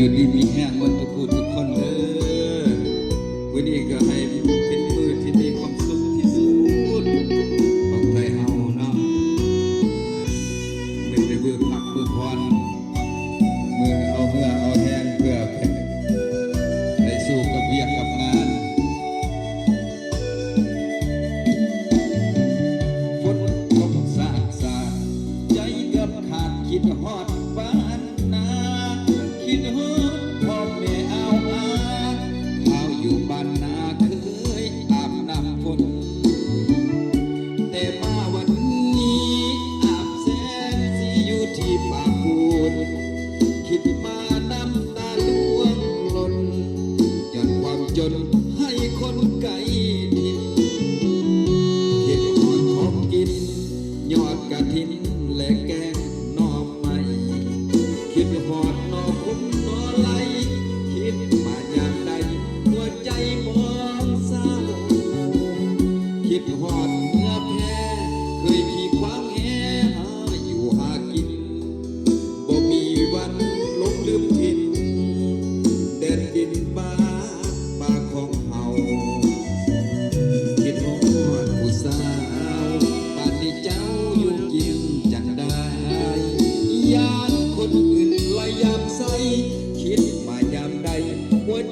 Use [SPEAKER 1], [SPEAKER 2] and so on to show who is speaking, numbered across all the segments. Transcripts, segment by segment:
[SPEAKER 1] you leave me here.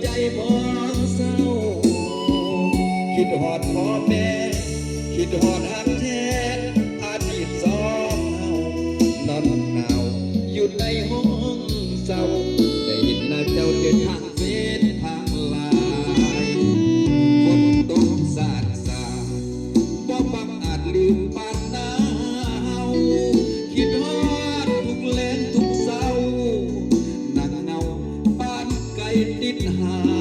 [SPEAKER 1] ใจพอเศร้า คิดหอดพ่อแม่ คิดหอดหันแท้อาทิตย์สองเฮานอนหนาวอยู่ในห้องเศร้าได้ยินนาเจ้าเดินทาง ติดหา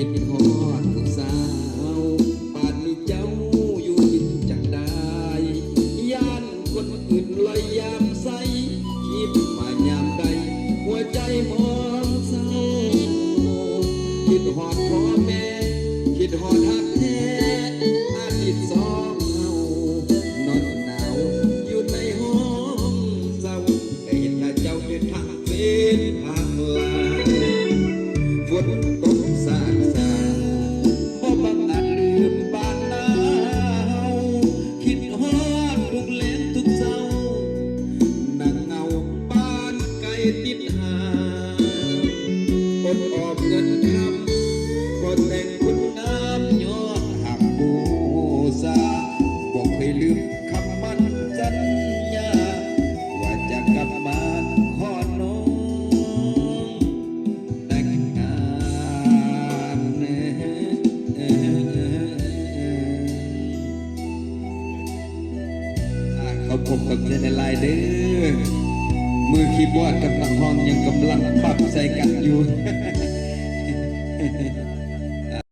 [SPEAKER 1] คิดหอดกสาวป่านนี้เจ้าอยู่กินจักไดยานคนอื่นลอยามใสยิ้มายามใดหัวใจมองเศร้าคิดหอดพอ ติดหาคนออกเงินทำก็แต่งคุณงามยอดหักบูซาบอกให้ลืมคำมั่นสัญญา ว่าจะกลับมาขอน้องแต่งงานอะขอบคุกับเนไลน์เด้อ มือคีย์บอร์ดกับนักฮองยังกำลังปับใส่กันอยู่